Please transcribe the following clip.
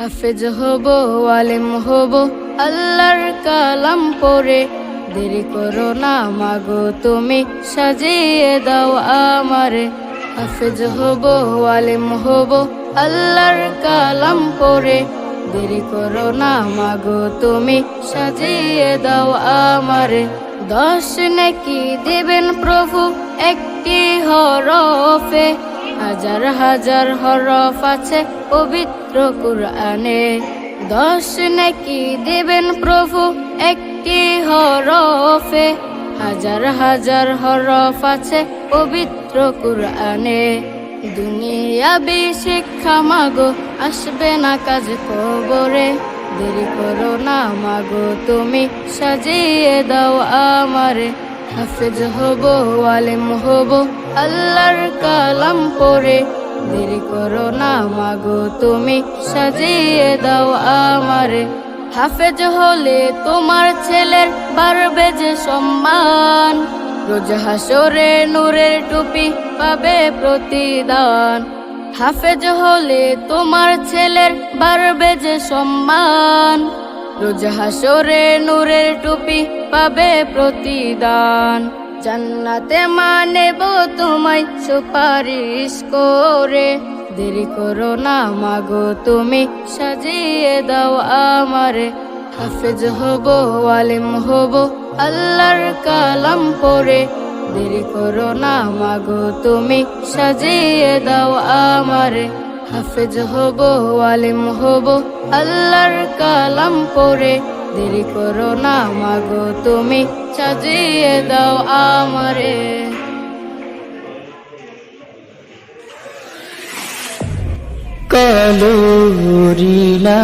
হাফেজ হব, আলেম হব, আল্লাহর কালাম পড়ে দেরি করো না মাগো, তুমি সাজিয়ে দাও আমারে। হাফেজ হব, আলেম হব, আল্লাহর কালাম পড়ে দেরি করো না মাগো, তুমি সাজিয়ে দাও আমারে। দশ নাকি দেবেন প্রভু একটি হরফে। হাজার হাজার হরফ আছে পবিত্র কুরআনে। দশ নাকি দেবেন প্রভু একটি হরফে। হাজার হাজার হরফ আছে পবিত্র কুরআনে। দুনিয়াবি শিক্ষা মাগো, আসবে না কাজ কবরে। দেরি করো না মাগো, তুমি সাজিয়ে দাও আমারে। হাফেজ হব, আলেম হব, আল্লাহর কালাম পড়ে দেরি করো না মাগো, তুমি সাজিয়ে দাও আমারে। হাফেজ হলে তোমার ছেলের বাড়বে যে সম্মান। রোজ হাসরে নূরের টুপি পাবে প্রতিদান। হাফেজ হলে তোমার ছেলের বাড়বে যে সম্মান। রোজ হাসরে নূরের টুপি পাবে প্রতিদান। জান্নাতে মানেব তোমায় সুপারিশ করে। দেরি করো না মাগো, তুমি সাজিয়ে দাও আমারে। হাফেজ হব, আলেম হব, আল্লাহর কালাম পরে। দেরি করো না মাগো, তুমি সাজিয়ে দাও আমারে। হাফেজ হব, আলেম হব, আল্লাহর কালাম পড়ে দেরি করো না মাগো তুমি সাজিয়ে দাও আমারে। কলরিলা